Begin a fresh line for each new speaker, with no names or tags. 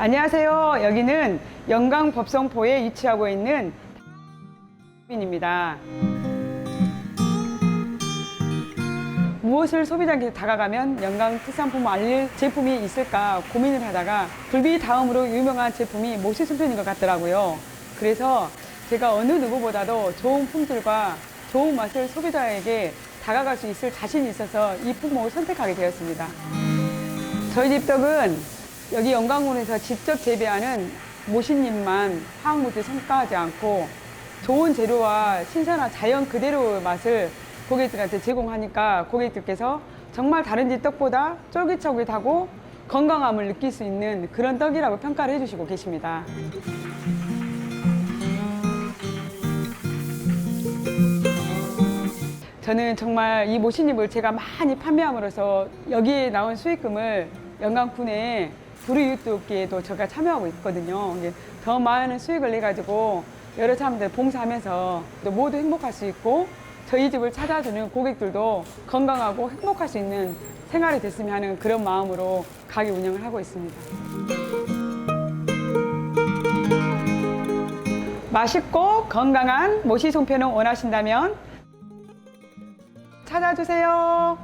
안녕하세요. 여기는 영광 법성포에 위치하고 있는 입니다. 무엇을 소비자에게 다가가면 영광 특산품 알릴 제품이 있을까 고민을 하다가 굴비 다음으로 유명한 제품이 모시 순편인 것 같더라고요. 그래서 제가 어느 누구보다도 좋은 품질과 좋은 맛을 소비자에게 다가갈 수 있을 자신이 있어서 이 품목을 선택하게 되었습니다. 저희 집 떡은 여기 영광군에서 직접 재배하는 모신잎만 화학물질 첨가하지 않고 좋은 재료와 신선한 자연 그대로의 맛을 고객들한테 제공하니까 고객들께서 정말 다른 집 떡보다 쫄깃쫄깃하고 건강함을 느낄 수 있는 그런 떡이라고 평가를 해주시고 계십니다. 저는 정말 이 모신잎을 제가 많이 판매함으로써 여기에 나온 수익금을 영광군에 불이웃돕기에도 제가 참여하고 있거든요. 더 많은 수익을 내 가지고 여러 사람들 봉사하면서 또 모두 행복할 수 있고 저희 집을 찾아주는 고객들도 건강하고 행복할 수 있는 생활이 됐으면 하는 그런 마음으로 가게 운영을 하고 있습니다. 맛있고 건강한 모시 송편을 원하신다면 찾아주세요.